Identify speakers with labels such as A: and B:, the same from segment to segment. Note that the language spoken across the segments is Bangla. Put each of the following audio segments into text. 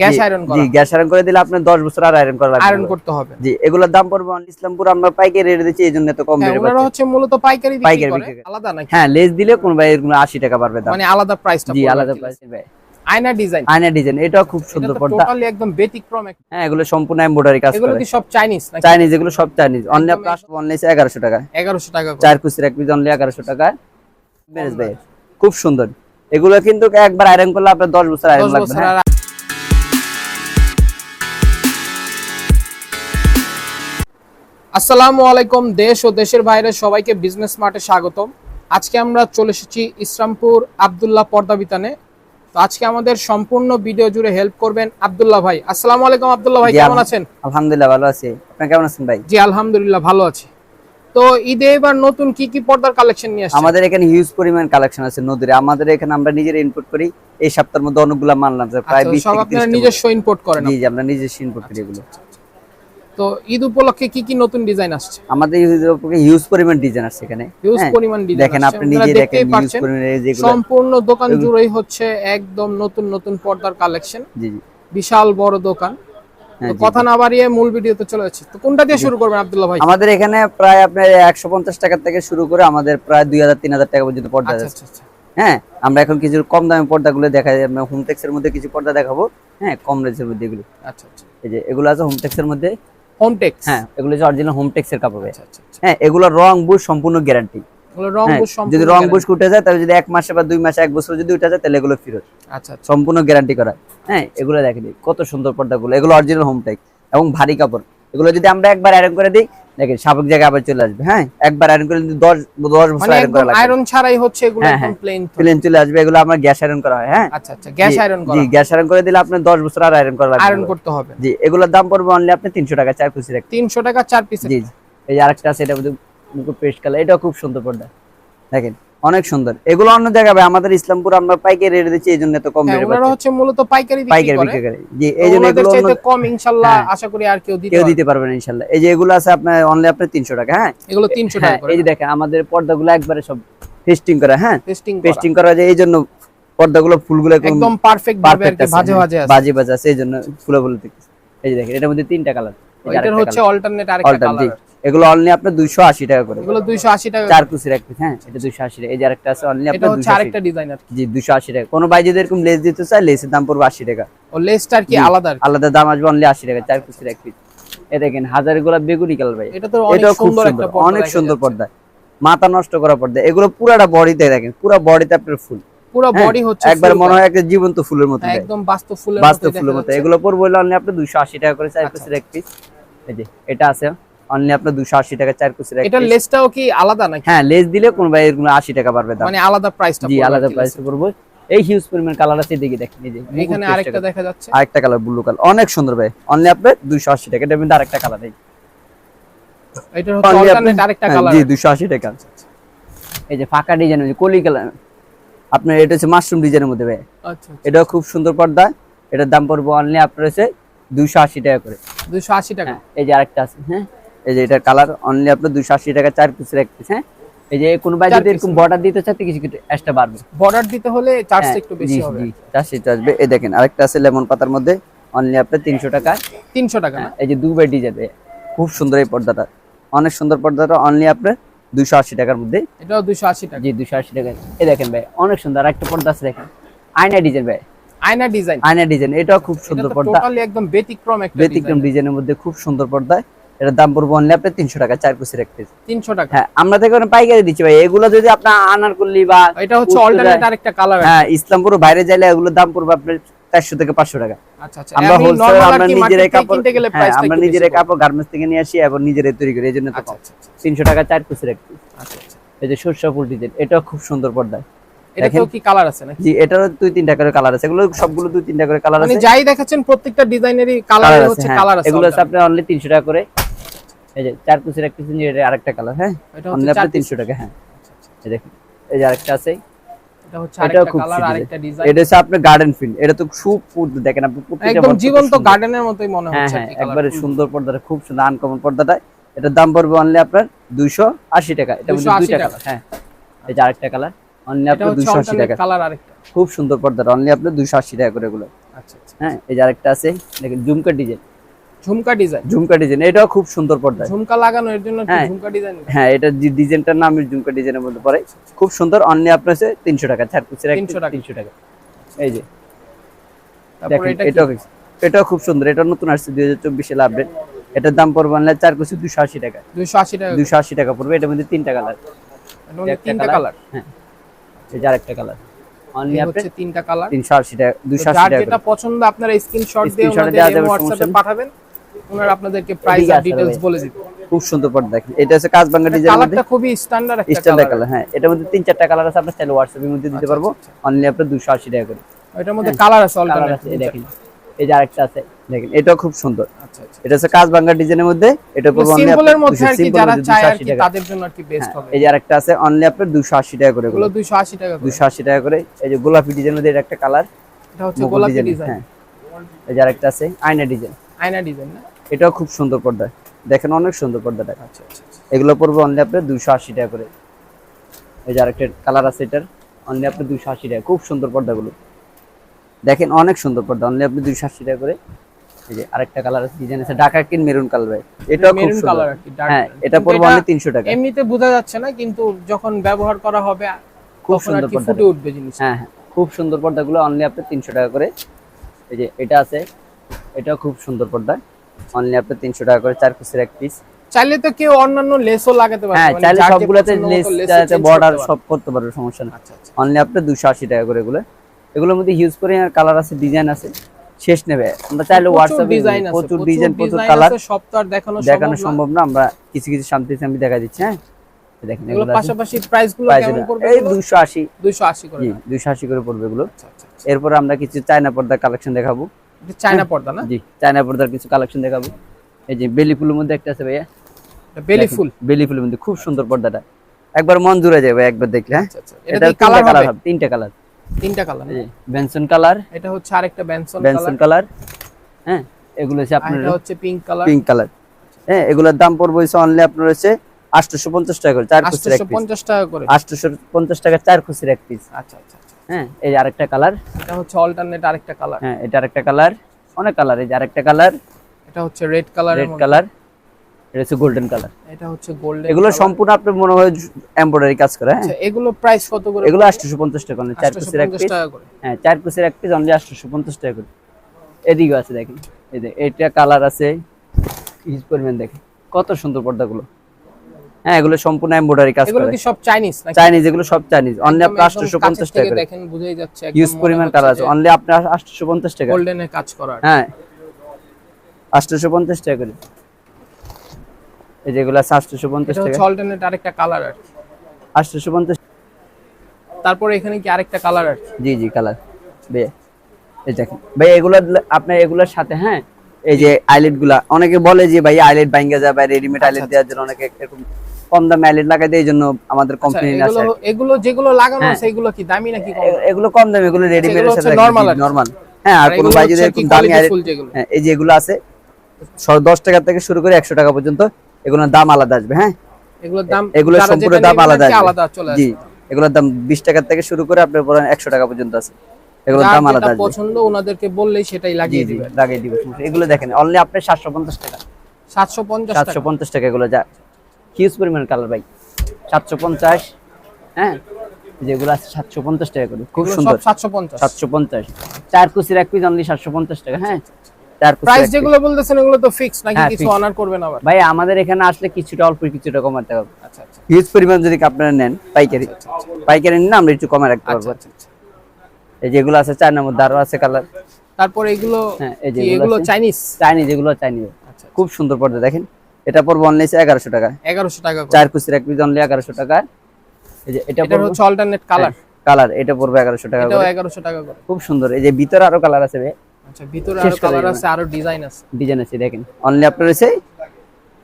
A: গ্যাস
B: জি,
A: আয়রন
B: জি গ্যাস আয়রন করে দিলে আপনার 10 বছর আর আয়রন করা লাগবে।
A: আয়রন করতে হবে।
B: জি এগুলোর দাম পড়বে অন ইসলামপুর আমরা পাইকারি রেট দিচ্ছি এই এত কম
A: হ্যাঁ
B: রেটে
A: ওনারা হচ্ছে মূলত পাইকারি বিক্রি করে। আলাদা নাকি?
B: হ্যাঁ লেস দিলে কোন ভাই এরকম 80 টাকা পারবে দাম।
A: মানে আলাদা প্রাইসটা
B: জি আলাদা প্রাইস ভাই।
A: আয়না ডিজাইন
B: আয়না ডিজাইন এটাও খুব সুন্দর পর্দা
A: টোটালি একদম ব্যতিক্রম
B: হ্যাঁ এগুলো সম্পূর্ণ এমব্রয়ডারি কাজ
A: এগুলো
B: করে।
A: কি সব চাইনিজ নাকি?
B: চাইনিজ এগুলো সব চাইনিজ অনলি
A: একদম
B: আপনার অনলি 1100 টাকা।
A: 1100 টাকা
B: চার কুচির এক পিস অনলি 1100 টাকা। বেশ ভাই খুব সুন্দর। এগুলো কিন্তু একবার আয়রন করলে আপনার 10 বছর আয়রন
A: 10
B: লাগবে
A: আসসালামু আলাইকুম দেশ ও দেশের বাইরে সবাইকে বিজনেস মার্টে স্বাগতম। আজকে আমরা চলে এসেছি ইসলামপুর আব্দুল্লাহ পর্দাবিতানে তো আজকে আমাদের সম্পূর্ণ ভিডিও জুড়ে হেল্প করবেন আব্দুল্লাহ ভাই। আসসালামু আলাইকুম আব্দুল্লাহ ভাই কেমন আছেন?
B: আলহামদুলিল্লাহ ভালো আছি। আপনি কেমন আছেন ভাই?
A: জি আলহামদুলিল্লাহ ভালো আছি। তো ঈদে এবার নতুন কি কি পর্দার কালেকশন নিয়ে আসছেন?
B: আমাদের এখানে হিউজ পরিমাণ কালেকশন আছে নদীরে। আমাদের এখানে আমরা নিজের ইনপুট করি। এই সপ্তাহের মধ্যে অনেকগুলা মানলাম যে প্রায়
A: আচ্ছা,
B: 20
A: সব
B: থেকে
A: আপনারা
B: 30
A: নিজস্ব ইম্পোর্ট করেন
B: জি জি আমরা নিজস্ব ইনপুট করি এগুলো।
A: তো ঈদ উপলক্ষে কি কি নতুন ডিজাইন আসছে?
B: আমাদের হিউজ পরিমাণ ডিজাইন আছে এখানে
A: হিউজ
B: হ্যাঁ,
A: পরিমাণ ডিজাইন
B: দেখেন আপনি নিজে দেখেন হিউজ পরিমাণ যেগুলো
A: সম্পূর্ণ দোকান জুড়েই হচ্ছে একদম নতুন নতুন পর্দার কালেকশন
B: জি জি।
A: বিশাল বড় দোকান।
B: হ্যাঁ,
A: কথা না বাড়িয়ে মূল ভিডিওতে চলে যাচ্ছে। তো কোনটা দিয়ে শুরু করবেন আব্দুল্লাহ ভাই?
B: আমাদের এখানে প্রায় আপনার একশো পঞ্চাশ টাকা থেকে শুরু করে আমাদের প্রায় দুই হাজার তিন হাজার টাকা পর্যন্ত পর্দা
A: আচ্ছা
B: আছে
A: আচ্ছা আচ্ছা।
B: হ্যাঁ আমরা এখন কিছু কম দামে পর্দাগুলো দেখা যায় হোমটেক্স এর মধ্যে কিছু পর্দা দেখাবো। হ্যাঁ কম রেঞ্জের মধ্যে এগুলো।
A: আচ্ছা আচ্ছা।
B: এই যে এগুলো আছে হোমটেক্স এর মধ্যে।
A: হোমটেক্স
B: হ্যাঁ এগুলো যে অরিজিনাল হোমটেক্স এর কাপড়।
A: আচ্ছা আচ্ছা আচ্ছা।
B: হ্যাঁ এগুলো রং বুশ সম্পূর্ণ গ্যারান্টি যদি রং বুশ উঠে যায় তাহলে যদি এক মাসে বা দুই মাসে এক বছর যদি উঠে যায় তাহলে এগুলো ফেরত।
A: আচ্ছা
B: সম্পূর্ণ গ্যারান্টি করা। হ্যাঁ এগুলো দেখেন কত সুন্দর পর্দাগুলো। এগুলো অরিজিনাল হোমটেক্স এবং ভারী কাপড়। এগুলো যদি আমরা একবার আয়রন করে দিই দেখেন স্বাভাবিক জায়গায় আবার চলে আসবে হ্যাঁ? একবার আয়রন করে যদি দশ দশ বছর
A: মানে
B: আয়রন করা লাগবে।
A: আয়রন ছাড়াই হচ্ছে এগুলো
B: হ্যাঁ,
A: একদম
B: হ্যাঁ।
A: প্লেন
B: প্লেন চলে আসবে এগুলো আমরা গ্যাস আয়রন করা হয় হ্যাঁ?
A: আচ্ছা আচ্ছা গ্যাস আয়রন
B: জি গ্যাস আয়রন করে দিলে আপনার দশ বছর আর আয়রন করা লাগবে।
A: আয়রন করতে হবে।
B: জি এগুলোর দাম পড়বে অনলি আপনি তিনশো টাকা চার রাখতে
A: 300 টাকা চার পিস
B: জি এই আরেকটা আছে এটা মুকুট পেস্ট কালার এটাও খুব সুন্দর পর্দা। দেখেন অনেক সুন্দর। এগুলো অন্য জায়গায় আমাদের ইসলামপুর আমরা পাইকারি রেট দিচ্ছি এই জন্য এত কম
A: হ্যাঁ
B: রেটে
A: ওনারা হচ্ছে মূলত পাইকারি বিক্রি
B: পাইকারি বিক্রি করে। জি
A: তো
B: এই জন্য এগুলো অন্য
A: কম ইনশাআল্লাহ
B: হ্যাঁ।
A: আশা করি আর কেউ দিতে
B: কেউ
A: পারবে
B: দিতে পারবেন ইনশাল্লাহ। এই যে এগুলো আছে আপনার অনলি আপনার তিনশো টাকা হ্যাঁ?
A: এগুলো 300
B: হ্যাঁ
A: টাকা করে।
B: এই যে দেখেন আমাদের পর্দাগুলো একবারে সব পেস্টিং করা হ্যাঁ?
A: পেস্টিং
B: করা। যায় এই জন্য পর্দাগুলো ফুলগুলো
A: একদম পারফেক্ট ভাবে আর
B: আছে।
A: ভাজে
B: হ্যাঁ,
A: ভাজে আছে।
B: বাজি বাজে আছে এই জন্য ফুলে ফুলে দেখতেছি এই যে দেখেন এটার মধ্যে তিনটা কালার
A: এটার হচ্ছে অল্টারনেট আরেকটা কালার
B: এগুলো অনলি আপনার দুইশো আশি টাকা করে।
A: এগুলো 280 টাকা
B: চার কুচির এক পিস হ্যাঁ? এটা দুইশো আশি টাকা। এই যে আরেকটা আছে অনলি আপনার
A: আরেকটা ডিজাইন আর
B: জি টাকা। কোনো ভাই যদি এরকম লেস দিতে চায় লেসের দাম পড়বে আশি টাকা।
A: ও লেসটা কি আলাদা
B: আলাদা দাম আসবে অনলি আশি টাকা চার কুচির এক পিস এ দেখেন হাজার গোলা বেগুনি কালার ভাই।
A: এটা তো অনেক সুন্দর একটা পর্দা
B: অনেক সুন্দর পর্দা। মাথা নষ্ট করা পর্দা। এগুলো পুরাটা বডিতে দেখেন পুরো বডিতে আপনার ফুল।
A: পুরো
B: হ্যাঁ,
A: বডি হচ্ছে
B: একবার মনে হয় একটা জীবন্ত ফুলের মতো
A: একদম বাস্তব ফুলের
B: বাস্তব ফুলের মতো। এগুলো পড়বে অনলি আপনি টাকা করে চার
A: আচ্ছা,
B: কুচির এক পিস এই যে এটা আছে। অনলি আপনার দুশো আশি টাকা চার এক
A: এটা লেসটাও কি আলাদা নাকি?
B: হ্যাঁ লেস দিলে কোন ভাই এরকম টাকা পারবে দাম।
A: মানে আলাদা প্রাইসটা
B: জি আলাদা প্রাইস পড়বে। এই হিউজ পরিমাণ কালার আছে এদিকে দেখেন এই যে
A: এখানে আরেকটা দেখা যাচ্ছে।
B: আরেকটা কালার ব্লু কালার অনেক সুন্দর ভাই। অনলি আপনার দুইশো আশি টাকা। আরেকটা কালার
A: এটা হচ্ছে অল্টারনেট আরেকটা
B: হ্যাঁ,
A: কালার
B: জি টাকা। এই যে ফাঁকা ডিজাইন কলি কালার আপনার এটা হচ্ছে মাশরুম ডিজাইনের মধ্যে ভাই।
A: আচ্ছা
B: এটাও খুব সুন্দর পর্দা। এটার দাম পড়বে অনলি আপনার হচ্ছে দুইশো আশি টাকা করে।
A: 280 টাকা।
B: হ্যাঁ এই যে আরেকটা আছে হ্যাঁ। এই যে এটার কালার অনলি আপনার দুইশো আশি টাকা চার পিসের এক পিস হ্যাঁ? এই যে কোন ভাই যদি এরকম বর্ডার দিতে চাচ্ছে কিছু কিছু এক্সট্রা বাড়বে।
A: বর্ডার দিতে হলে চার্জটা
B: হ্যাঁ,
A: একটু বেশি হবে।
B: চারশো আসবে। এই দেখেন আরেকটা আছে লেমন পাতার মধ্যে অনলি আপনার তিনশো টাকা।
A: 300 টাকা
B: হ্যাঁ, এই যে দুবাই ডিজাইন খুব সুন্দর এই পর্দাটা। অনেক সুন্দর পর্দাটা অনলি আপনার দুশো আশি টাকার মধ্যে।
A: এটাও 280 টাকা।
B: জি দুশো আশি টাকা। এই দেখেন ভাই অনেক সুন্দর একটা পর্দা আছে দেখেন। আয়না ডিজাইন ভাই।
A: আয়না ডিজাইন
B: আয়না ডিজাইন এটাও খুব সুন্দর পর্দা।
A: টোটালি একদম ব্যতিক্রম একটা
B: ব্যতিক্রম ডিজাইনের মধ্যে খুব সুন্দর পর্দা। এটার দাম পড়ব অনলি আপনার তিনশো টাকা চার কুচির এক পিস
A: 300 টাকা।
B: হ্যাঁ আমরা এখন পাইকারি দিচ্ছি ভাই। এগুলো যদি আপনার আনার করলি বা
A: এটা হচ্ছে অল্টারনেট আরেকটা কালার
B: হ্যাঁ ইসলামপুর বাইরে যাইলে এগুলোর দাম পড়বে আপনার চারশো থেকে পাঁচশো টাকা।
A: আচ্ছা আচ্ছা।
B: আমরা হোলসেল আমরা নিজেরাই কাপড়
A: কিনতে গেলে
B: হ্যাঁ,
A: প্রাইসটা
B: আমরা নিজেরাই কাপড় গার্মেন্টস থেকে নিয়ে আসি এবং নিজেরাই তৈরি করি। এই জন্য তো
A: আচ্ছা
B: তিনশো টাকা চার পিসের এক পিস এই যে সরষা ফুল ডিজাইন এটাও খুব সুন্দর পর্দা
A: এটা তো কি কালার আছে নাকি?
B: জি এটারও দুই তিনটা করে কালার আছে। এগুলো সবগুলো দুই তিনটা করে কালার
A: মানে
B: আছে।
A: যাই দেখাচ্ছেন প্রত্যেকটা ডিজাইনেরই কালার হচ্ছে
B: হ্যাঁ।
A: কালার আছে
B: এগুলো অনলি তিনশো টাকা করে। এই যে চার পিসের এক পিস এটা আরেকটা কালার হ্যাঁ?
A: এটা
B: অনলি আপনার তিনশো টাকা হ্যাঁ। এই দেখুন এই যে আরেকটা আছে।
A: এটা হচ্ছে আরেকটা কালার আরেকটা ডিজাইন
B: এটা হচ্ছে আপনার গার্ডেন ফিল্ড এটা তো খুব দেখেন আপনি প্রত্যেকটা
A: একদম জীবন্ত গার্ডেনের মতোই মনে
B: হ্যাঁ
A: হচ্ছে
B: হ্যাঁ একবারে সুন্দর পর্দাটা খুব সুন্দর আনকমন পর্দাটা এটার দাম পড়বে অনলি আপনার দুইশো আশি টাকা। এটা মধ্যে
A: 280
B: দুইটা
A: টাকা।
B: কালার হ্যাঁ। এই যে আরেকটা কালার অনলি আপনার
A: হচ্ছে
B: দুইশো আশি টাকা।
A: কালার আরেকটা।
B: খুব সুন্দর পর্দাটা অনলি আপনার দুইশো আশি টাকা করে এগুলো।
A: আচ্ছা আচ্ছা
B: হ্যাঁ এই যে আরেকটা আছে দেখেন jhumka design.
A: Jhumka design.
B: Jhumka design এটাও খুব সুন্দর পর্দা
A: ঝুমকা লাগানো এর জন্য
B: হ্যাঁ।
A: ঝুমকা ডিজাইন।
B: হ্যাঁ এটা যে ডিজাইনটার নাম ঝুমকা ডিজাইনের মধ্যে পড়ে। খুব সুন্দর আপনার হচ্ছে তিনশো টাকা ছাড় কুচির
A: 300 টাকা।
B: তিনশো টাকা। এই যে। দেখেন
A: এটা
B: এটাও এটাও খুব সুন্দর এটা নতুন আসছে দুই হাজার চব্বিশে আপডেট এটার দাম পড়বে অনলাইন চার কুচি দুশো আশি টাকা।
A: 280 টাকা।
B: দুশো আশি টাকা পড়বে এটার মধ্যে তিনটা কালার।
A: এর তিনটা কালার
B: হ্যাঁ। এই যে আরেকটা কালার। অনলি
A: হচ্ছে তিনটা কালার।
B: তিনশো আশি টাকা দুশো আশি
A: যার
B: টাকা
A: যেটা পছন্দ আপনারা স্ক্রিনশট দিয়ে
B: দেওয়া
A: হোয়াটসঅ্যাপে পাঠাবেন। ওনারা আপনাদেরকে প্রাইস আর ডিটেইলস বলে দিবে।
B: খুব সুন্দর পর্দা দেখেন। এটা হচ্ছে কাজবাঙ্গা ডিজাইনের মধ্যে।
A: কালারটা খুবই স্ট্যান্ডার্ড একটা
B: স্ট্যান্ডার্ড
A: কালার
B: হ্যাঁ। এটার মধ্যে তিন চারটা কালার আছে আপনার চাইলে হোয়াটসঅ্যাপের মধ্যে দিতে পারব। অনলি দুশো আশি টাকা করে।
A: এটার মধ্যে কালার আছে
B: কালার আছে দেখেন। এই যে আরেকটা আছে দেখেন এটাও খুব সুন্দর।
A: আচ্ছা আচ্ছা।
B: এটা হচ্ছে কাজবাঙ্গা ডিজাইনের মধ্যে। এটা পড়বে অনলি
A: সিম্পলের মধ্যে আর কি যারা চায় আর কি তাদের জন্য আর কি বেস্ট হবে।
B: এই যে আরেকটা আছে অনলি দুশো আশি টাকা করে
A: এগুলো 280 টাকা করে।
B: দুশো আশি টাকা করে। এই যে গোলাপি ডিজাইনের মধ্যে এটা একটা কালার
A: এটা হচ্ছে গোলাপি ডিজাইন
B: হ্যাঁ। এই যে আরেকটা আছে আয়না ডিজাইন
A: আয়না ডিজাইন না?
B: এটাও খুব সুন্দর পর্দা। দেখেন অনেক সুন্দর পর্দাটা
A: আচ্ছা আচ্ছা আচ্ছা।
B: এগুলো পড়বে অনলি আপনার দুশো আশি টাকা করে। এই যে আরেকটা কালার আছে এটার অনলি আপনার দুশো আশি টাকা। খুব সুন্দর পর্দাগুলো। দেখেন অনেক সুন্দর পর্দা অনলি আপনি দুশো আশি টাকা করে। এই যে আরেকটা কালার আছে ডিজাইন আছে ডাকা কিন মেরুন কালার এটাও খুব
A: মেরুন
B: সুন্দর।
A: কালার আর কি
B: হ্যাঁ এটা পড়বে অনলি তিনশো টাকা।
A: এমনিতে বোঝা যাচ্ছে না কিন্তু যখন ব্যবহার করা হবে
B: খুব সুন্দর পর্দা
A: ফুটে উঠবে জিনিস
B: হ্যাঁ হ্যাঁ খুব সুন্দর পর্দাগুলো অনলি আপনার তিনশো টাকা করে। এই যে এটা আছে এটাও খুব সুন্দর পর্দা। অনলি আপনার তিনশো টাকা করে চার পিসের এক পিস
A: চাইলে তো কেউ অন্যান্য লেসও লাগাতে পারে
B: হ্যাঁ চাইলে সবগুলোতে লেস বর্ডার সব করতে পারবে সমস্যা না
A: আচ্ছা আচ্ছা।
B: অনলি আপনার দুশো আশি টাকা করে এগুলো। এগুলোর মধ্যে হিউজ করে কালার আছে ডিজাইন আছে শেষ নেবে। আমরা চাইলে হোয়াটসঅ্যাপে
A: ডিজাইন
B: প্রচুর ডিজাইন প্রচুর কালার
A: সব তো আর দেখানো
B: দেখানো
A: সম্ভব না।
B: আমরা কিছু কিছু শান্তি আমি দেখা দিচ্ছি হ্যাঁ? দেখেন
A: এগুলো পাশাপাশি
B: প্রাইসগুলো
A: কেমন পড়বে
B: এই দুশো আশি।
A: 280 করে
B: জি দুশো আশি করে পড়বে এগুলো।
A: আচ্ছা আচ্ছা
B: এরপর আমরা কিছু চায়না পর্দার কালেকশন দেখাবো।
A: চায়না পর্দা না?
B: জি চায়না পর্দার কিছু কালেকশন দেখাবো। এই যে বেলি ফুলের মধ্যে একটা আছে ভাইয়া।
A: বেলি ফুল?
B: বেলি ফুলের মধ্যে খুব সুন্দর পর্দাটা। একবার মন জুড়ে যাবে একবার দেখলে হ্যাঁ?
A: আচ্ছা আচ্ছা।
B: এটা
A: কালার
B: কালার
A: হবে?
B: তিনটা কালার
A: তিনটা কালার
B: এই বেনসন কালার
A: এটা হচ্ছে আরেকটা
B: বেনসন
A: কালার
B: কালার হ্যাঁ এগুলো হচ্ছে আপনার
A: এটা হচ্ছে পিঙ্ক কালার
B: পিঙ্ক কালার হ্যাঁ এগুলোর দাম পড়বে হচ্ছে অনলি আপনার হচ্ছে আটশোশো পঞ্চাশ টাকা করে চার খুচির এক পিস
A: 850 টাকা করে।
B: আটশোশো পঞ্চাশ টাকা চার খুচির এক পিস
A: আচ্ছা আচ্ছা।
B: হ্যাঁ এই আরেকটা কালার
A: এটা হচ্ছে অল্টারনেট আরেকটা কালার
B: হ্যাঁ এটা আরেকটা কালার অনেক কালার এই যে আরেকটা কালার
A: এটা হচ্ছে রেড কালার
B: রেড কালার এটা হচ্ছে গোল্ডেন কালার
A: এটা হচ্ছে গোল্ডেন
B: এগুলো সম্পূর্ণ আপনার মনে হয় এমব্রয়ডারি কাজ করে হ্যাঁ?
A: আচ্ছা এগুলো প্রাইস কত করে?
B: এগুলো আটশোশো পঞ্চাশ টাকা অনলি চার খুচির এক পিস হ্যাঁ চার কুচের এক পিস অনলি আটশোশো পঞ্চাশ টাকা করে। এদিকেও আছে দেখেন। এই যে এটা কালার আছে। হিউজ পরিমাণ দেখেন। কত সুন্দর পর্দাগুলো। হ্যাঁ এগুলো সম্পূর্ণ এমব্রয়ডারি কাজ
A: এগুলো কি সব চাইনিজ নাকি?
B: চাইনিজ এগুলো সব চাইনিজ অনলি আপনার
A: একদম
B: আটশোশো
A: কাছের
B: পঞ্চাশ
A: থেকে
B: টাকা করে
A: দেখেন বুঝাই যাচ্ছে
B: হিউজ পরিমাণ কালার আছে। অনলি আপনার আটশোশো পঞ্চাশ টাকা
A: গোল্ডেনে কাজ করা
B: হ্যাঁ। আটশোশো পঞ্চাশ টাকা করে এই যেগুলো আছে আটশোশো পঞ্চাশ
A: এটা
B: টাকা
A: হচ্ছে অল্টারনেট আরেকটা কালার আর কি।
B: আটশোশো পঞ্চাশ
A: তারপরে এখানে কি আরেকটা কালার আর
B: জি জি কালার। বে এই দেখেন। ভাই এগুলো আপনার এগুলোর সাথে হ্যাঁ এই যে আইলেটগুলা অনেকে বলে যে ভাই আইলেট ভাঙ্গা যায় বা রেডিমেড আইলেট দেওয়ার জন্য অনেকে এরকম কম দামে আইলেট লাগাই দেয় এই জন্য আমাদের
A: আচ্ছা,
B: কোম্পানি
A: এগুলো এগুলো যেগুলো লাগানো
B: হ্যাঁ।
A: আছে এগুলো কি দামি নাকি কম
B: এগুলো কম দামে এগুলো রেডিমেড
A: এগুলো
B: সাথে
A: কি।
B: নরমাল হ্যাঁ আর কোনো ভাই যদি এরকম দামি আইলেট হ্যাঁ এই যে এগুলো আছে ছ- দশ টাকা থেকে শুরু করে একশো টাকা পর্যন্ত এগুলোর দাম আলাদা আসবে হ্যাঁ?
A: এগুলোর দাম
B: এগুলো সম্পূর্ণ দাম আলাদা আসবে।
A: আলাদা চলে
B: জি এগুলোর দাম বিশ টাকা থেকে শুরু করে আপনার পরে একশো টাকা পর্যন্ত আছে। এগুলোর দাম আলাদা
A: পছন্দ ওনাদেরকে বললেই সেটাই লাগিয়ে দিবে
B: লাগিয়ে দিব এগুলো দেখেন অনলি আপনার সাতশো পঞ্চাশ টাকা।
A: 750 টাকা।
B: পঞ্চাশ টাকা এগুলো যা হিউজ পরিমাণ কালার ভাই। হ্যাঁ? যেগুলো আছে সাতশো পঞ্চাশ টাকা করে খুব সুন্দর।
A: সব 750
B: চার কুচির এক পিস অনলি টাকা হ্যাঁ? চার
A: প্রাইস যেগুলো বলতেছেন এগুলো তো ফিক্স নাকি
B: হ্যাঁ,
A: কিছু অনার করবেন আবার?
B: ভাই আমাদের এখানে আসলে কিছুটা অল্প কিছুটা কমাতে হবে।
A: আচ্ছা আচ্ছা।
B: হিউজ পরিমাণ যদি আপনারা নেন পাইকারি পাইকারি নিন আমরা একটু কমে রাখতে পারব।
A: আচ্ছা, আচ্ছা।
B: এই যেগুলো আছে চায়নার মধ্যে আরও আছে কালার
A: তারপর এগুলো
B: হ্যাঁ, এই যে এগুলো
A: এগুলো চাইনিজ
B: চাইনিজ যেগুলো চাইনিজ
A: আচ্ছা
B: খুব সুন্দর পর্দা দেখেন। এটা পড়ব অনলি এগারোশো টাকা।
A: 1100 টাকা
B: চার কুচির এক পিস অনলি এগারোশো টাকা। এই যে এটা
A: এটা হচ্ছে অল্টারনেট কালার
B: কালার এটা পড়বে এগারোশো টাকা
A: এটাও
B: করে।
A: 1100 টাকা করে।
B: খুব সুন্দর। এই যে ভিতরে আরও কালার আছে
A: আচ্ছা ভিতরে
B: আরও
A: কালার আছে আরও ডিজাইন আছে।
B: ডিজাইন আছে দেখেন। অনলি আপনার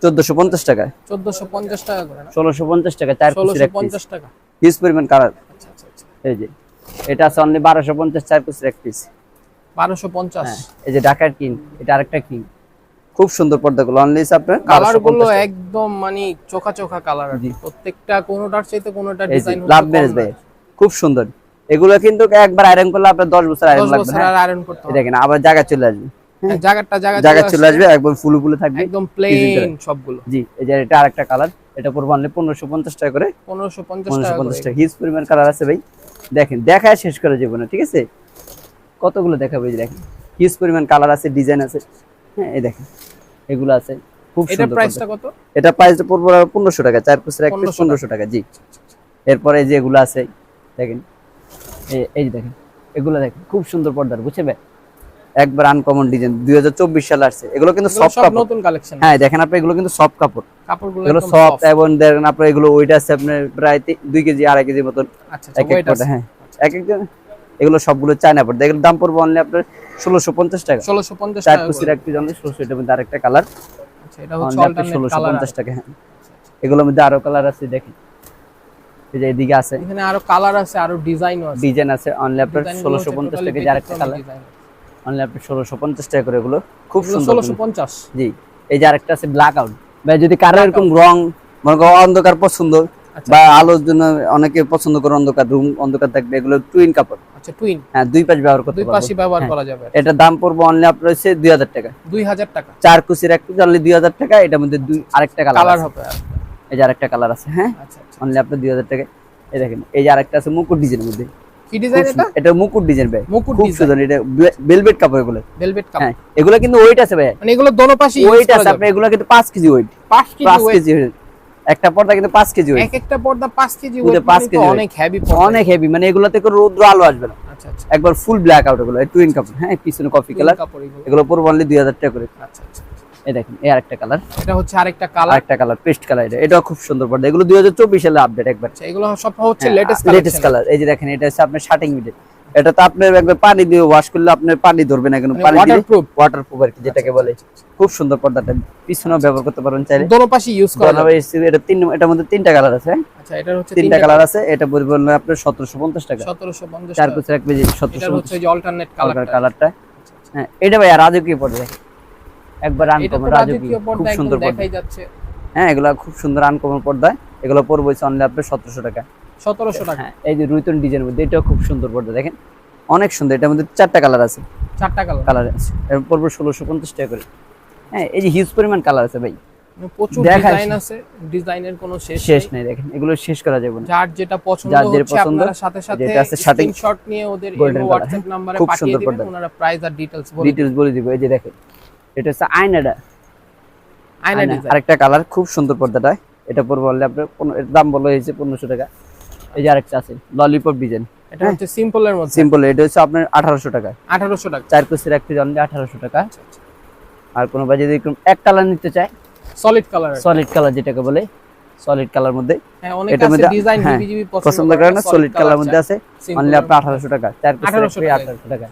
B: চোদ্দশো পঞ্চাশ টাকা।
A: 1450 টাকা করে না?
B: ষোলোশো পঞ্চাশ টাকা চার কুচির এক পিস
A: 1650 টাকা।
B: হিউজ পরিমাণ কালার
A: আচ্ছা আচ্ছা আচ্ছা।
B: এই যে। এটা আছে অনলি বারোশো পঞ্চাশ চার কুচির এক পিস
A: 1250
B: হ্যাঁ এই যে ঢাকার কিং এটা আরেকটা কিং। খুব সুন্দর পর্দাগুলো অনলি আপনার কালারগুলো
A: একদম মানে চোখা চোখা কালার। প্রত্যেকটা কোনোটার চাইতে কোনোটা ডিজাইন
B: লাভ ম্যারেজ ভাই খুব সুন্দর। এগুলো কিন্তু একবার আয়রন করলে আপনার দশ বছর আয়রন লাগবে 10
A: বছর
B: হ্যাঁ।
A: আয়রন করতে হবে।
B: দেখেন আবার জায়গা চলে আসবে।
A: হ্যাঁ, জায়গাটা জায়গা
B: জায়গা চলে আসবে। একবার ফুলে ফুলে থাকবে
A: একদম প্লেন সবগুলো।
B: জি এই যে এটা আরেকটা কালার এটা পড়ব আনলে পনেরোশো পঞ্চাশ টাকা করে।
A: 1550
B: পনেরোশো
A: টাকা
B: পঞ্চাশ
A: করে।
B: টাকা হিউজ পরিমাণ কালার আছে ভাই। দেখেন দেখায় শেষ করে যাব না ঠিক আছে? কতগুলো দেখাবো এই দেখেন। হিউজ পরিমাণ কালার আছে ডিজাইন আছে। হ্যাঁ এই দেখেন এগুলো আছে। খুব সুন্দর
A: প্রাইসটা কত?
B: এটা প্রাইসটা পড়ব পনেরোশো টাকা চার পিসের এক পিস
A: 1500
B: পনেরোশো টাকা। জি। এরপরে যে এগুলো আছে দেখেন এই- এই যে দেখেন এগুলো দেখেন খুব সুন্দর পর্দার বুঝে ভাই? একবার আনকমন ডিজাইন দুই হাজার চব্বিশ সালে আসছে। এগুলো কিন্তু সফট কাপড়।
A: নতুন কালেকশন
B: হ্যাঁ দেখেন আপনি এগুলো কিন্তু সফট কাপড়।
A: কাপড়গুলো
B: এগুলো সফট এবং দেখেন আপনার এগুলো ওইটা আছে আপনার প্রায় দুই কেজি আড়াই কেজি মতন।
A: আচ্ছা আচ্ছা
B: এক। হ্যাঁ। এক একজন এগুলো সবগুলো চায়না পর্দা এগুলোর দাম পড়ব অনলি আপনার ষোলোশো পঞ্চাশ টাকা।
A: 1650
B: চার
A: টাকা
B: পিসের
A: করে।
B: এক পিস অনলি ষোলোশো এটার মধ্যে আরেকটা কালার
A: আচ্ছা
B: ষোলোশো পঞ্চাশ টাকা হ্যাঁ। এগুলোর মধ্যে আরও কালার আছে দেখেন। এই যে এদিকে আছে।
A: এখানে আরও কালার আছে আরও ডিজাইন আছে।
B: ডিজাইন আছে অনলি আপনার ষোলোশো পঞ্চাশ টাকা যে আরেকটা কালার। অনলি আপনার ষোলোশো পঞ্চাশ টাকা করে এগুলো খুব সুন্দর
A: 1650
B: জি এই যে আরেকটা আছে ব্ল্যাক আউট ভাই যদি কারও এরকম রং মনে করো অন্ধকার পছন্দ
A: আচ্ছা।
B: বা আলোর জন্য অনেকে পছন্দ করে অন্ধকার রুম অন্ধকার থাকবে এগুলো টুইন কাপড়
A: আচ্ছা টুইন
B: হ্যাঁ দুই পাশ ব্যবহার করতে
A: দুই পাশে ব্যবহার
B: হ্যাঁ।
A: করা যাবে।
B: এটার দাম পড়ব অনলি আপনার হচ্ছে দুই হাজার টাকা।
A: 2000 টাকা।
B: চার কুচির এক কুচি অনলি দুই হাজার টাকা এটার মধ্যে দুই আরেকটা কালার
A: কালার হবে
B: এই যে আরেকটা কালার আছে হ্যাঁ।
A: আচ্ছা আচ্ছা।
B: অনলি আপনার দুই হাজার টাকা। এই দেখেন এই যে আরেকটা আছে মুকুট ডিজাইনের মধ্যে।
A: কি ডিজাইন এটা?
B: এটা মুকুট ডিজাইন ভাই।
A: মুকুট ডিজাইন
B: এটা ভেলভেট কাপড় এগুলো।
A: ভেলভেট কাপড়
B: হ্যাঁ এগুলো কিন্তু ওয়েট আছে ভাই
A: মানে এগুলো দোনো পাশে
B: ওয়েট আছে।
A: যাবে।
B: আপনার এগুলো কিন্তু পাঁচ কেজি ওয়েট
A: 5 কেজি weight।
B: একটা পর্দা কিন্তু পাঁচ কেজি ওয়েট
A: এক একটা পর্দা 5 কেজি ওয়েট
B: পাঁচ
A: মানে তো
B: কেজি
A: অনেক হেভি
B: অনেক হেভি মানে এগুলোতে কোনো রৌদ্র আলো আসবে না।
A: আচ্ছা আচ্ছা।
B: একবার ফুল ব্ল্যাক আউট এগুলো। টুইন কাপড় হ্যাঁ পিছনে কফি কালার
A: এগুলো।
B: পড়ব অনলি দুই হাজার টাকা করে।
A: আচ্ছা আচ্ছা।
B: এই দেখেন এই আরেকটা কালার
A: এটা হচ্ছে আরেকটা কালার
B: আরেকটা কালার পেস্ট কালার এটা। এটাও খুব সুন্দর পর্দা এগুলো দুই হাজার চব্বিশ সালে আপডেট একবার।
A: আচ্ছা এগুলো সব হচ্ছে লেটেস্ট
B: লেটেস্ট কালার এই যে দেখেন এটা হচ্ছে আপনার শার্টিং মিডেল এটা তো আপনার একবার পানি দিয়ে ওয়াশ করলে আপনার পানি ধরবে না কেন
A: মানে
B: পানি দিয়ে
A: waterproof।
B: ওয়াটার প্রুফ আর কি যেটাকে বলে। খুব সুন্দর পর্দাটা। পিছনেও ব্যবহার করতে পারেন চাইলে।
A: দোনো পাশে ইউজ করা যাবে।
B: এটা তিন এটার মধ্যে তিনটা কালার আছে?
A: আচ্ছা এটার হচ্ছে
B: তিনটা কালার আছে। এটা হলো আপনার সতেরোশো পঞ্চাশ টাকা।
A: 1750
B: চার পিসের এক কেজি
A: এটার হচ্ছে যে অল্টারনেট কালার
B: কালারটা হ্যাঁ এটা ভাই রাজকীয় পর্দা। একবার আনকমন রাজকীয়
A: রাজকীয়
B: খুব সুন্দর
A: দেখাই যাচ্ছে।
B: হ্যাঁ এগুলো খুব সুন্দর আনকমন পর্দা। এগুলো পড়বে অনলি আপনার সতেরোশো টাকা।
A: 1700 টাকা।
B: হ্যাঁ এই যে রুইতন ডিজাইনের মধ্যে এটাও খুব সুন্দর পর্দা। দেখেন অনেক সুন্দর। এটার মধ্যে চারটা কালার আছে।
A: চারটা কালার
B: কালার আছে। এর পড়বে ষোলোশো পঞ্চাশ টাকা করে। হ্যাঁ এই যে হিউজ পরিমাণ কালার আছে ভাই।
A: প্রচুর ডিজাইন আছে ডিজাইনের কোনো শেষ
B: শেষ
A: নেই।
B: দেখেন এগুলো শেষ করা যাবে না।
A: যার যেটা পছন্দ হচ্ছে আপনারা সাথে সাথে
B: যেটা আছে শার্টিং,
A: নিয়ে ওদের নম্বরে
B: খুব
A: পাঠিয়ে
B: সুন্দর
A: দিবেন
B: পর্দা।
A: ওনারা প্রাইস আর ডিটেইলস বলে
B: ডিটেলস বলে দিব। এই যে দেখেন এটা হচ্ছে আয়নাটা।
A: আয়না
B: আরেকটা কালার খুব সুন্দর পর্দাটা। এটা পড়বে বললে আপনার পনেরো- এর দাম বলা হয়েছে পনেরোশো টাকা। এই যে আরেকটা আছে ললিপপ ডিজাইন
A: এটা হচ্ছে সিম্পলের মধ্যে।
B: সিম্পল এটা হচ্ছে আপনার আঠারোশো টাকা।
A: 1800 টাকা।
B: চার পিসের এক পিস অনলি আঠারোশো টাকা। আর কোনো বা যদি এক কালার নিতে চায়
A: সলিড কালার
B: সলিড কালার যেটাকে বলে সলিড কালার মধ্যে।
A: হ্যাঁ অনেক আছে ডিজাইন
B: হ্যাঁ, পছন্দ করে না সলিড কালার মধ্যে আছে। অনলি আপনার আঠারোশো টাকা চার পিসের
A: 1800
B: আঠারোশো টাকা।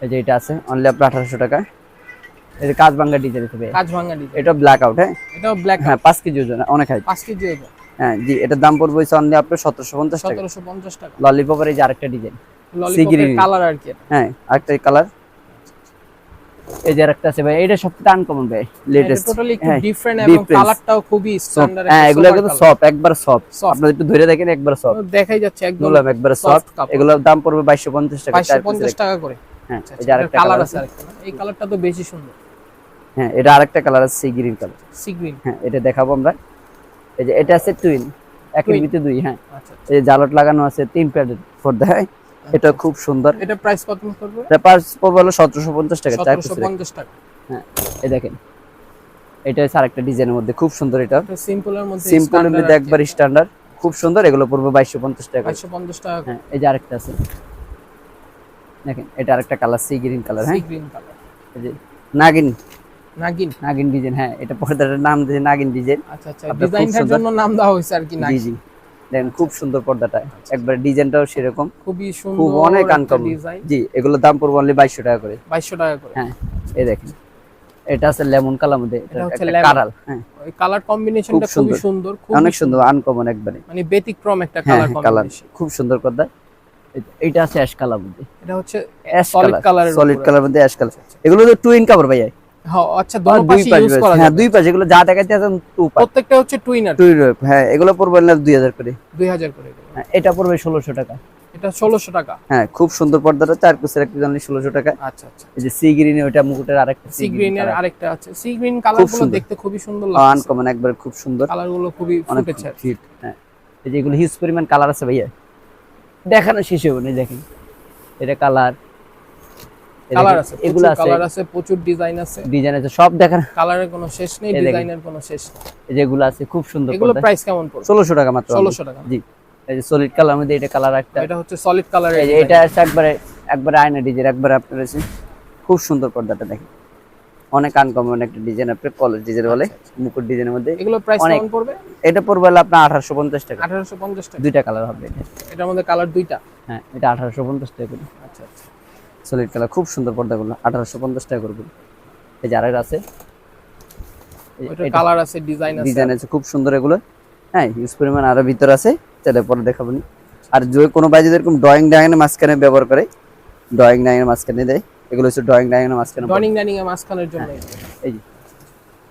B: এই যে এটা আছে অনলি আপনার আঠারোশো টাকা। এই যে কাজ ডিজাইন হবে
A: ডিজাইন।
B: এটা ব্ল্যাক আউট হ্যাঁ?
A: এটাও ব্ল্যাক
B: হ্যাঁ পাঁচ কেজি ওজন অনেক হাইট
A: 5 কেজি ওজন।
B: হ্যাঁ জি এটার দাম পড়বে অনলি আপনার সতেরোশো পঞ্চাশ টাকা।
A: 1750 টাকা।
B: ললিপপের এই যে আরেকটা ডিজাইন।
A: ললিপপের কালার আর কি
B: হ্যাঁ আরেকটা কালার এই যে আরেকটা আছে ভাই এটা সবথেকে আনকমন ভাই লেটেস্ট
A: টোটালি একটু
B: হ্যাঁ,
A: ডিফারেন্ট এবং কালারটাও খুবই স্ট্যান্ডার্ড
B: হ্যাঁ এগুলো সফট একবার সফট আপনারা একটু ধরে দেখেন একবার সফট
A: দেখাই যাচ্ছে একদম
B: একবার সফট এগুলোর দাম পড়বে বাইশশো পঞ্চাশ টাকা। চার piece
A: 550
B: এর-
A: টাকা করে।
B: হ্যাঁ
A: আচ্ছা,
B: এই যে আরেকটা
A: কালার আছে আরেকটা। এই কালারটা তো বেশি সুন্দর।
B: হ্যাঁ এটা আরেকটা কালার আছে sea green colour
A: sea green
B: হ্যাঁ এটা দেখাবো আমরা। এই যে এটা আছে টুইন একের ভিতরে দুই হ্যাঁ।
A: আচ্ছা
B: এই যে জালট লাগানো আছে তিন প্যাডের পর্দা হ্যাঁ এটা খুব সুন্দর।
A: এটা প্রাইস কত করবে?
B: এটা পাঁচ পড়বে হলো সতেরোশো পঞ্চাশ টাকা চার পিসের
A: 1750 টাকা।
B: হ্যাঁ এই দেখেন। এটা হচ্ছে আরেকটা ডিজাইনের মধ্যে খুব সুন্দর এটা।
A: সিম্পলের মধ্যে
B: সিম্পলের মধ্যে একবার স্ট্যান্ডার্ড খুব সুন্দর এগুলো পড়বে বাইশশো পঞ্চাশ টাকা
A: 550 টাকা।
B: হ্যাঁ এই যে আরেকটা আছে। দেখেন এটা আরেকটা colour sea green colour
A: sea
B: হ্যাঁ।
A: গ্রিন কালার
B: এই যে নাগিন
A: নাগিন?
B: নাগিন ডিজাইন হ্যাঁ এটা পর্দাটার নাম দিয়েছে নাগিন ডিজাইন।
A: আচ্ছা আচ্ছা ডিজাইনটার জন্য নাম দেওয়া হয়েছে আর কি নাগিন
B: জি। দেখেন খুব সুন্দর পর্দাটা। একবার ডিজাইনটাও সেরকম।
A: খুবই
B: খুব অনেক আনকমন জি এগুলোর দাম পড়বে অনলি বাইশশো টাকা করে।
A: 2200 টাকা করে।
B: হ্যাঁ এই দেখেন। এটা আছে লেমন কালার মধ্যে এটা
A: এটা হচ্ছে
B: কারাল হ্যাঁ।
A: ওই কালার কম্বিনেশনটা
B: খুব সুন্দর।
A: সুন্দর খুব
B: অনেক সুন্দর আনকমন একবারে।
A: মানে ব্যতিক্রম একটা
B: হ্যাঁ
A: কালার
B: হ্যাঁ কালার
A: কম্বিনেশন
B: খুব সুন্দর পর্দা। এইটা আছে অ্যাশ কালার মধ্যে।
A: এটা হচ্ছে
B: অ্যাশ কালার সলিড কালার মধ্যে অ্যাশ কালার এগুলো তো টুইন কাপড় ভাই
A: হ্যাঁ আচ্ছা
B: দুই
A: পাশে
B: রয়েছে।
A: করা
B: হ্যাঁ দুই পাশ এগুলো যা দেখাইতে আছেন টু পাশ
A: প্রত্যেকটা হচ্ছে টুইনার
B: টুই হ্যাঁ এগুলো পড়বে না দুই হাজার করে।
A: 2000 করে
B: হ্যাঁ, এটা পড়বে টাকা।
A: এটা টাকা।
B: হ্যাঁ খুব সুন্দর পর্দাটা চার পিসের একটা অনলি ষোলোশো টাকা।
A: আচ্ছা আচ্ছা।
B: এই যে সি গ্রিনে ওইটা মুকুটের আরেকটা
A: সি গ্রিন এর আরেকটা আছে। সি গ্রিন কালার দেখতে খুবই সুন্দর লাগছে।
B: আনকমন একবার খুব সুন্দর।
A: কালারগুলো খুবই ফুটেছে।
B: হ্যাঁ। এই যে এগুলো হিউজ পরিমাণ কালার আছে ভাইয়া। দেখানো শেষ হবে না দেখেন। এটা কালার
A: কালার আছে
B: এগুলো আছে।
A: কালার আছে প্রচুর ডিজাইন আছে।
B: ডিজাইন আছে সব দেখান।
A: কালারের কোনো শেষ নেই ডিজাইনের কোনো শেষ নেই।
B: যেগুলো আছে খুব সুন্দর
A: এগুলো প্রাইস কেমন পড়বে?
B: ষোলোশো টাকা মাত্র
A: ষোলোশো টাকা।
B: জি। এই যে সলিড কালার মধ্যে এটা কালার একটা।
A: এটা হচ্ছে সলিড কালারের
B: এই যে এটা আছে একবারে একবারে আয়না ডিজাইন একবারে আপনার আছে খুব সুন্দর পর্দাটা দেখেন। অনেক আনকমন একটা ডিজাইন আপনার কলেজ ডিজাইন বলে মুকুট ডিজাইনের মধ্যে
A: এগুলো প্রাইস। কেমন পড়বে?
B: এটা পড়বে হলো আপনার আঠারোশো পঞ্চাশ টাকা।
A: আঠারোশো পঞ্চাশ টাকা।
B: দুইটা কালার হবে এটা।
A: এটার মধ্যে কালার দুইটা?
B: হ্যাঁ এটা আঠারোশো পঞ্চাশ টাকা করে।
A: আচ্ছা আচ্ছা।
B: সলিড কালার খুব সুন্দর পর্দাগুলো আঠারোশো পঞ্চাশ টাকা করবে এই যে আরেকটা আছে।
A: কালার আছে ডিজাইন আছে।
B: ডিজাইন আছে খুব সুন্দর এগুলো। হ্যাঁ ইউজ পরিমাণ আরও ভিতর আছে তাহলে পরে। আর যে কোনো বাই যদি এরকম ড্রয়িং ডাইনের মাঝখানে ব্যবহার করে ড্রয়িং ডাইনের মাঝখানে দেয় এগুলো হচ্ছে ড্রয়িং ডাইনের মাঝখানে।
A: ডনিং ডাইনিং এর মাঝখানের জন্য।
B: এই যে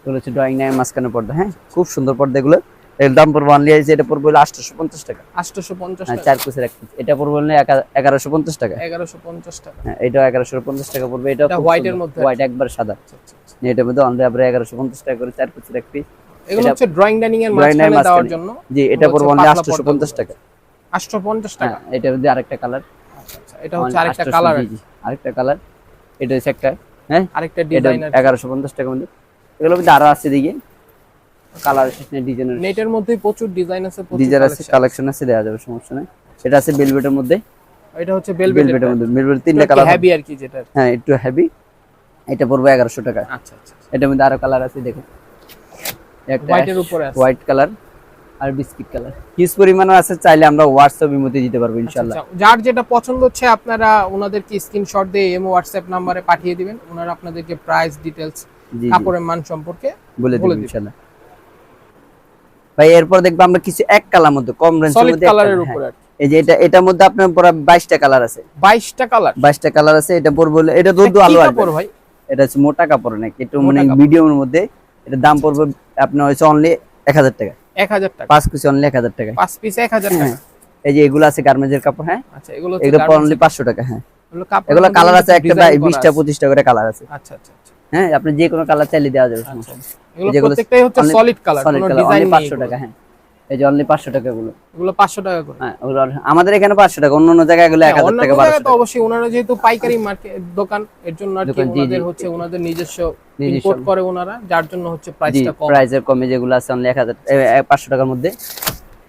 B: এগুলো হচ্ছে ড্রয়িং ডাইনের মাঝখানে পর্দা হ্যাঁ খুব সুন্দর পর্দা এগুলো। এর দাম পড়বে অনলি আছে এটা পড়বে হলো আটশোশো পঞ্চাশ টাকা।
A: আটশোশো পঞ্চাশ
B: হ্যাঁ
A: টাকা।
B: চার পিসের এক piece। এটা পড়বে হলো এগারোশো পঞ্চাশ টাকা।
A: এগারোশো পঞ্চাশ টাকা।
B: হ্যাঁ এটাও এগারোশো টাকা পড়বে এটা
A: এটা এর মধ্যে।
B: হোয়াইট একবার সাদা।
A: আচ্ছা, আচ্ছা, আচ্ছা।
B: এটার মধ্যে অনলি আবার এগারোশো টাকা করে চার পিসের এক পিস
A: এগুলো হচ্ছে ড্রয়িং ডাইনিং এর মাঝখানে দেওয়ার জন্য।
B: জি এটা পড়বে অনলি টাকা।
A: টাকা?
B: এটার মধ্যে আরেকটা কালার।
A: এটা হচ্ছে আরেকটা কালার
B: আরেকটা কালার এটা হচ্ছে একটা হ্যাঁ?
A: আরেকটা ডিজাইনার
B: এগারোশো পঞ্চাশ টাকার মধ্যে। এগুলোর মধ্যে আরও আছে দিকে কালার ডিজাইনের
A: নেটের মধ্যেই প্রচুর ডিজাইন আছে প্রচুর
B: ডিজাইন আছে কালেকশন আছে। দেওয়া যাবে সমস্যা নেই। এটা আছে বেলভেটের মধ্যে।
A: এটা হচ্ছে বেলভেট
B: বেলভেটের মধ্যে। বেলভেট তিনটা কালার
A: হেভি আর কি যেটা।
B: হ্যাঁ একটু হেভি এটা পড়বে এগারোশো টাকা।
A: আচ্ছা আচ্ছা
B: এটার মধ্যে আরও কালার আছে দেখুন। একটা
A: এর উপরে আছে।
B: হোয়াইট কালার আর বিস্কিট কালার হিউজ পরিমাণে আছে চাইলে আমরা হোয়াটসঅ্যাপের মধ্যে দিতে পারব ইনশাল্লাহ
A: আচ্ছা, যার যেটা পছন্দ হচ্ছে আপনারা ওনাদেরকে স্ক্রিনশট দিয়ে এমও হোয়াটসঅ্যাপ নাম্বারে পাঠিয়ে দিবেন। ওনারা আপনাদেরকে প্রাইস
B: জি,
A: কাপড়ের মান সম্পর্কে
B: বলে দিবেন
A: দিবেন।
B: ভাই এরপর দেখব আমরা কিছু এক কালার মধ্যে কম রেঞ্জের মধ্যে
A: কালারের উপরে
B: হ্যাঁ, এই যে এটা এটার মধ্যে আপনার পুরো কালার আছে।
A: কালার
B: কালার আছে এটা পড়বে এটা দুধ আলু আসবে
A: ভাই?
B: এটা হচ্ছে মোটা কাপড় নাকি একটু মানে মিডিয়ামের মধ্যে। এটা দাম পড়বে আপনার হচ্ছে অনলি এক হাজার টাকা।
A: এক হাজার টাকা।
B: পাঁচ পিস অনলি এক হাজার টাকা।
A: পাঁচ পিস এক হাজার টাকা।
B: এই যে এগুলো আছে গার্মেন্টসের কাপড় হ্যাঁ?
A: আচ্ছা এগুলো
B: এগুলো অনলি পাঁচশো টাকা হ্যাঁ।
A: এগুলো
B: কালার আছে একটা
A: design করা
B: বিশটা
A: আছে।
B: পঁচিশটা করে কালার আছে।
A: আচ্ছা আচ্ছা আচ্ছা।
B: হ্যাঁ আপনি যে কোনো কালার চাইলে দেওয়া যাবে
A: এগুলো
B: যেগুলো
A: প্রত্যেকটাই হচ্ছে সলিড কালার
B: টাকা হ্যাঁ। এই যে অনলি পাঁচশো টাকা গুলো
A: এগুলো পাঁচশো টাকা করে।
B: হ্যাঁ আমাদের এখানে পাঁচশো টাকা অন্য অন্য জায়গায় এগুলো
A: হ্যাঁ,
B: টাকা
A: তো অবশ্যই ওনারা যেহেতু পাইকারি মার্কেট দোকান এর জন্য আর কি। ওনাদের হচ্ছে ওনাদের নিজস্ব। ইম্পোর্ট করে ওনারা যার জন্য হচ্ছে প্রাইসটা কম।
B: প্রাইসের কমে যেগুলো আছে অনলি এক হাজার পাঁচশো টাকার মধ্যে।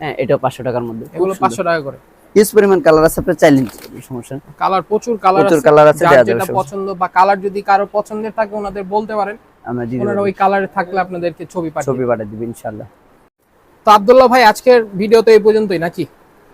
B: হ্যাঁ এটাও পাঁচশো টাকার মধ্যে।
A: এগুলো পাঁচশো টাকা করে।
B: ইউজ পরিমাণ কালার আছে আপনার চাইলে সমস্যা
A: কালার প্রচুর কালার
B: প্রচুর colour আছে,
A: যার যেটা পছন্দ বা কালার যদি কারও পছন্দের থাকে ওনাদের বলতে পারেন।
B: আমরা দিয়ে
A: ওনারা ওই কালারে থাকলে আপনাদেরকে ছবি পাঠিয়ে
B: ছবি পাঠিয়ে দিবেন ইনশাল্লাহ
A: তো আব্দুল্লাহ ভাই আজকের ভিডিও তো এই পর্যন্তই নাকি?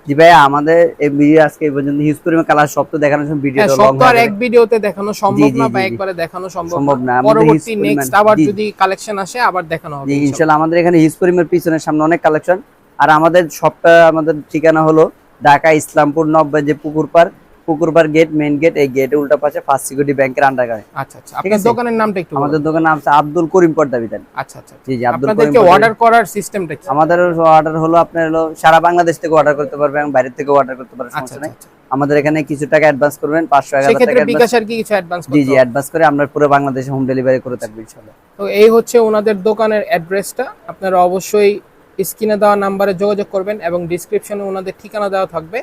B: জি ভাই আমাদের এই ভিডিও আজকে এই পর্যন্ত। হিউজ পরিমাণ কালার সব তো দেখানোর সময় ভিডিও
A: হ্যাঁ
B: লং
A: তো আর এক ভিডিওতে দেখানো সম্ভব
B: জি,
A: না বা। একবারে দেখানো সম্ভব
B: না,
A: পরবর্তী নেক্সট আবার যদি কালেকশন আসে আবার দেখানো হবে ইনশাআল্লাহ।
B: আমাদের এখানে হিউজ পরিমাণ পিছনের সামনে অনেক কালেকশন আর আমাদের সবটা আমাদের ঠিকানা হলো ঢাকা ইসলামপুর নব্বই যে পুকুর পার পুকুর পার গেট মেইন গেট এই গেটে উল্টা পাশে ফার্স্ট সিকিউরিটি ব্যাংকের আন্ডারগ্রাউন্ড
A: আচ্ছা আচ্ছা। আপনার দোকানের নামটা একটু
B: আমাদের দোকানের নাম হচ্ছে আব্দুল করিম পর্দা বিতান।
A: আচ্ছা আচ্ছা
B: জি জি আব্দুল করিম
A: অর্ডার করার সিস্টেমটা কি?
B: আমাদের অর্ডার হলো আপনার হলো সারা বাংলাদেশ থেকে অর্ডার করতে পারবেন বাইরে থেকে অর্ডার করতে পারবেন
A: আচ্ছা
B: সমস্যা নেই।
A: আচ্ছা
B: আমাদের এখানে কিছু টাকা অ্যাডভান্স করবেন পাঁচশো এক হাজার টাকা
A: সেক্ষেত্রে বিকাশ আর কি কিছু অ্যাডভান্স
B: জি জি অ্যাডভান্স করে আমরা পুরো বাংলাদেশে হোম ডেলিভারি করে থাকব ইনশাল্লাহ।
A: তো এই হচ্ছে ওনাদের দোকানের অ্যাড্রেসটা আপনারা অবশ্যই স্ক্রিনে দেওয়া নাম্বারে যোগাযোগ করবেন এবং ডিসক্রিপশনে ওনাদের ঠিকানা দেওয়া থাকবে।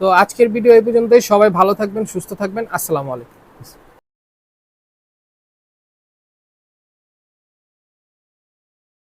A: তো আজকের ভিডিও এই পর্যন্তই। সবাই ভালো থাকবেন, সুস্থ থাকবেন। আসসালামু আলাইকুম।